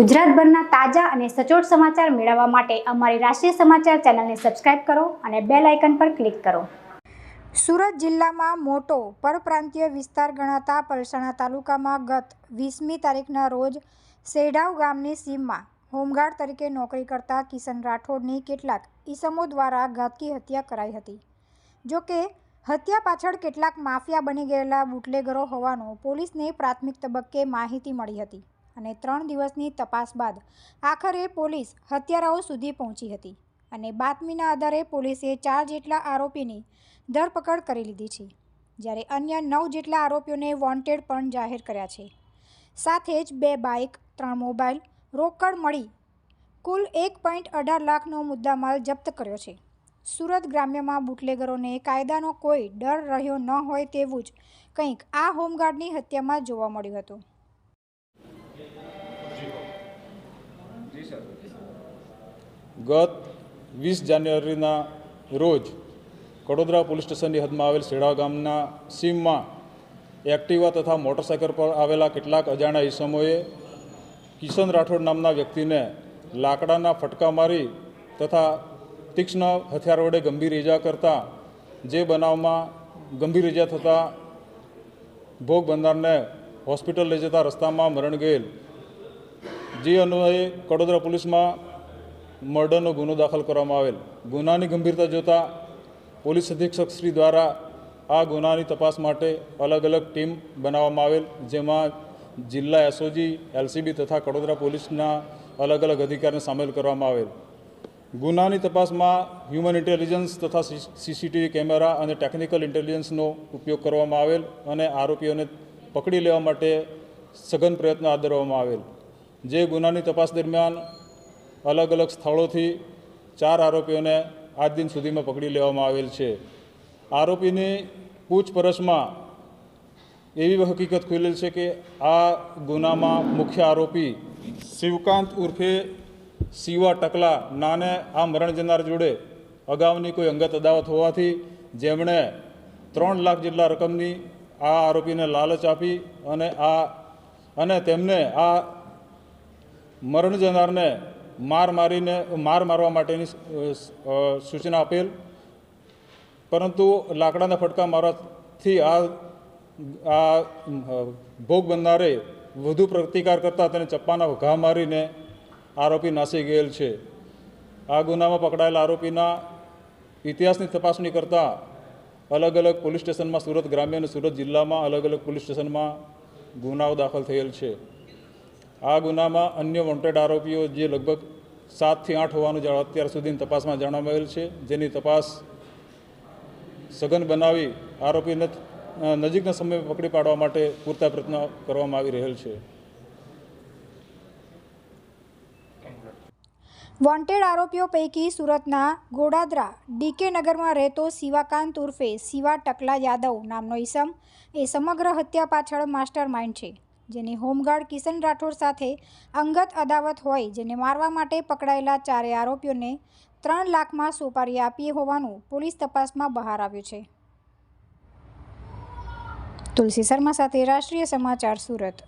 ગુજરાતભરના તાજા અને સચોટ સમાચાર મેળવવા માટે અમારી રાષ્ટ્રીય સમાચાર ચેનલને સબસ્ક્રાઇબ કરો અને બેલ આઇકન પર ક્લિક કરો. સુરત જિલ્લામાં મોટો પરપ્રાંતીય વિસ્તાર ગણાતા પલસાણા તાલુકામાં ગત વીસમી તારીખના રોજ સેઢાવ ગામની સીમમાં હોમગાર્ડ તરીકે નોકરી કરતા કિશન રાઠોડની કેટલાક ઈસમો દ્વારા ઘાતકી હત્યા કરાઈ હતી. જો કે, હત્યા પાછળ કેટલાક માફિયા બની ગયેલા બુટલેગરો હોવાનો પોલીસને પ્રાથમિક તબક્કે માહિતી મળી હતી. અને ત્રણ દિવસની તપાસ બાદ આખરે પોલીસ હત્યારાઓ સુધી પહોંચી હતી અને બાતમીના આધારે પોલીસે ચાર જેટલા આરોપીની ધરપકડ કરી લીધી છે, જ્યારે અન્ય નવ જેટલા આરોપીઓને વોન્ટેડ પણ જાહેર કર્યા છે. સાથે જ બે બાઇક, ત્રણ મોબાઈલ રોકડ મળી કુલ એક પોઈન્ટ અઢાર લાખનો મુદ્દામાલ જપ્ત કર્યો છે. સુરત ગ્રામ્યમાં બુટલેગરોને કાયદાનો કોઈ ડર રહ્યો ન હોય તેવું જ કંઈક આ હોમગાર્ડની હત્યામાં જોવા મળ્યું હતું. ગત વીસ જાન્યુઆરીના રોજ કડોદરા પોલીસ સ્ટેશનની હદમાં આવેલ શેડા ગામના સીમમાં એક્ટિવા તથા મોટરસાઇકલ પર આવેલા કેટલાક અજાણ્યા ઈસમોએ કિશન રાઠોડ નામના વ્યક્તિને લાકડાના ફટકા મારી તથા તીક્ષ્ણ હથિયાર વડે ગંભીર ઈજા કરતા જે બનાવમાં ગંભીર ઈજા થતાં ભોગ બનનારને હોસ્પિટલ લઈ જતા રસ્તામાં મરણ ગયેલ જે અન્વયે કડોદરા પોલીસમાં મર્ડરનો ગુનો દાખલ કરવામાં આવેલ. ગુનાની ગંભીરતા જોતાં પોલીસ અધિક્ષક શ્રી દ્વારા આ ગુનાની તપાસ માટે અલગ અલગ ટીમ બનાવવામાં આવેલ, જેમાં જિલ્લા એસઓજી, એલસીબી તથા કડોદરા પોલીસના અલગ અલગ અધિકારીને સામેલ કરવામાં આવેલ. ગુનાની તપાસમાં હ્યુમન ઇન્ટેલિજન્સ તથા સીસીટીવી કેમેરા અને ટેકનિકલ ઇન્ટેલિજન્સનો ઉપયોગ કરવામાં આવેલ અને આરોપીઓને પકડી લેવા માટે સઘન પ્રયત્ન હાથ ધરવામાં આવેલ. જે ગુનાની તપાસ દરમિયાન અલગ અલગ સ્થળોથી ચાર આરોપીઓને આજ દિન સુધીમાં પકડી લેવામાં આવેલ છે. આરોપીની પૂછપરછમાં એવી હકીકત ખુલેલ છે કે આ ગુનામાં મુખ્ય આરોપી શિવકાંત ઉર્ફે શિવા ટકલા નાને આ મરણ જનાર જોડે અગાઉની કોઈ અંગત અદાવત હોવાથી જેમણે ત્રણ લાખ જેટલા રકમની આ આરોપીને લાલચ આપી અને આ અને તેમને આ મરણ જનારને માર મારીને, માર મારવા માટેની સૂચના આપેલ. પરંતુ લાકડાના ફટકા મારવાથી આ આ ભોગ બનનારે વધુ પ્રતિકાર કરતાં તેને ચપ્પાના ઘા મારીને આરોપી નાસી ગયેલ છે. આ ગુનામાં પકડાયેલા આરોપીના ઇતિહાસની તપાસણી કરતાં અલગ અલગ પોલીસ સ્ટેશનમાં સુરત ગ્રામ્ય અને સુરત જિલ્લામાં અલગ અલગ પોલીસ સ્ટેશનમાં ગુનાઓ દાખલ થયેલ છે. આ ગુનામાં અન્ય વોન્ટેડ આરોપીઓ જે લગભગ સાતથી આઠ હોવાનું અત્યાર સુધીની તપાસમાં જાણવા મળેલ છે, જેની તપાસ સઘન બનાવી આરોપીને નજીકના સમયે પકડી પાડવા માટે પૂરતા પ્રયત્ન કરવામાં આવી રહેલ છે. વોન્ટેડ આરોપીઓ પૈકી સુરતના ગોડાદરા ડીકે નગરમાં રહેતો શિવાકાંત ઉર્ફે શિવા ટકલા યાદવ નામનો ઈસમ એ સમગ્ર હત્યા પાછળ માસ્ટર માઇન્ડ છે. જેની હોમગાર્ડ કિશન રાઠોડ સાથે અંગત અદાવત હોય, જેને મારવા માટે પકડાયેલા ચારે આરોપીઓને ત્રણ લાખમાં સોપારી આપી હોવાનું પોલીસ તપાસમાં બહાર આવ્યું છે. તુલસી શર્મા સાથે રાષ્ટ્રીય સમાચાર સુરત.